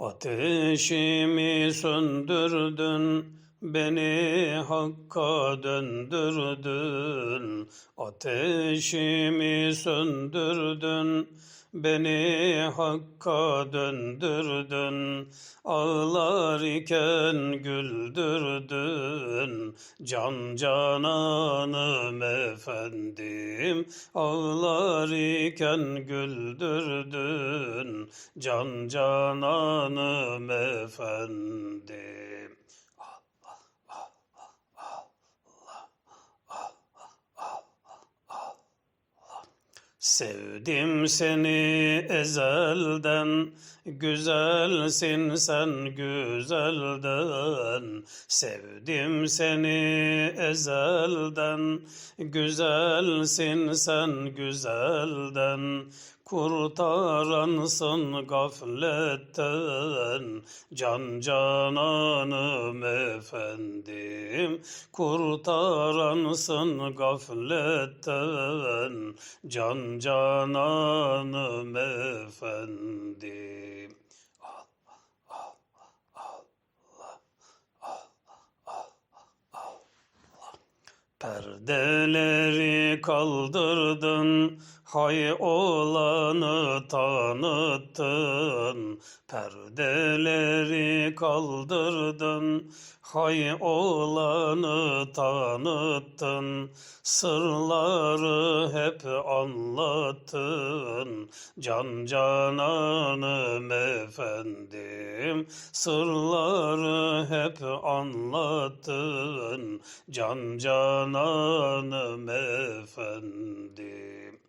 Ateşimi söndürdün, beni hakka döndürdün. Ateşimi söndürdün, beni hakka döndürdün. Ağlar iken güldürdün, can cananım efendim. Ağlar iken güldürdün, can cananım efendim. Sevdim seni ezelden, güzelsin sen güzelden. Sevdim seni ezelden, güzelsin sen güzelden. Kurtaransın gafletten, can cananım efendim. Kurtaransın gafletten, can cananım efendim. Perdeleri kaldırdın, hay olanı tanıttın. Perdeleri kaldırdın, hay olanı tanıttın. Sırları hep anlattın, can cananım efendim. Sırları hep anlattın, can cananım efendim.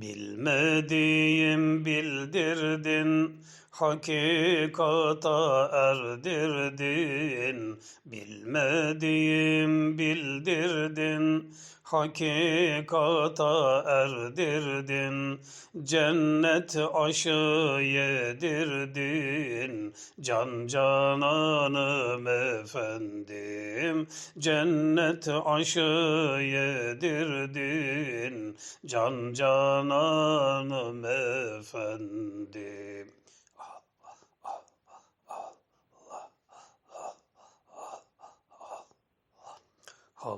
Bilmediğim bildirdin, hakikata erdirdin. Bilmediğim bildirdin, hakikata erdirdin. Cennet aşı yedirdin, can cananım efendim. Cennet aşı yedirdin, can cananım efendim.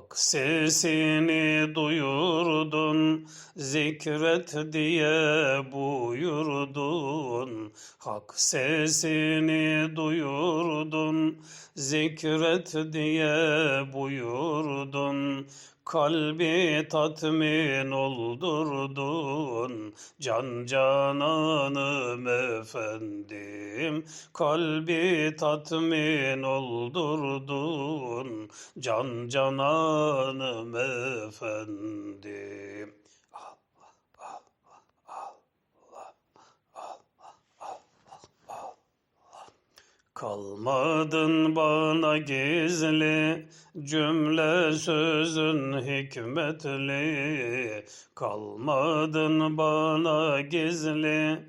Hak sesini duyurdun, zikret diye buyurdun. Hak sesini duyurdun, zikret diye buyurdun. Kalbi tatmin oldurdun, can cananım efendim. Kalbi tatmin oldurdun, can cananım efendim. Kalmadın bana gizli, cümle sözün hikmetli. Kalmadın bana gizli,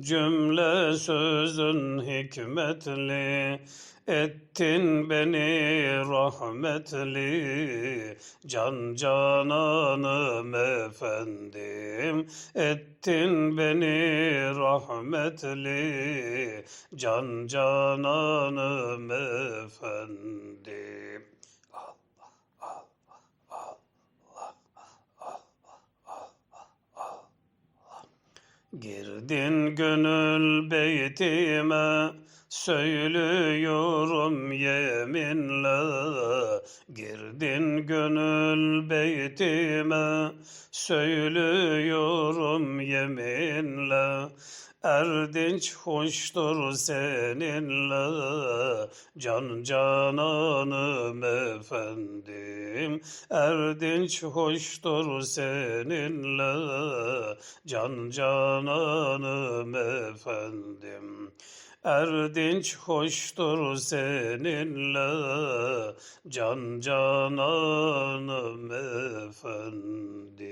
cümle sözün hikmetli. Ettin beni rahmetli, can cananım efendim. Ettin beni rahmetli, can cananım efendim. Girdin gönül beytime, söylüyorum yeminle. Girdin gönül beytime, söylüyorum yeminle. Erdinç hoştur seninle, can cananım efendim. Erdinç hoştur seninle, can cananım efendim. Erdinç hoştur seninle, can cananım efendim.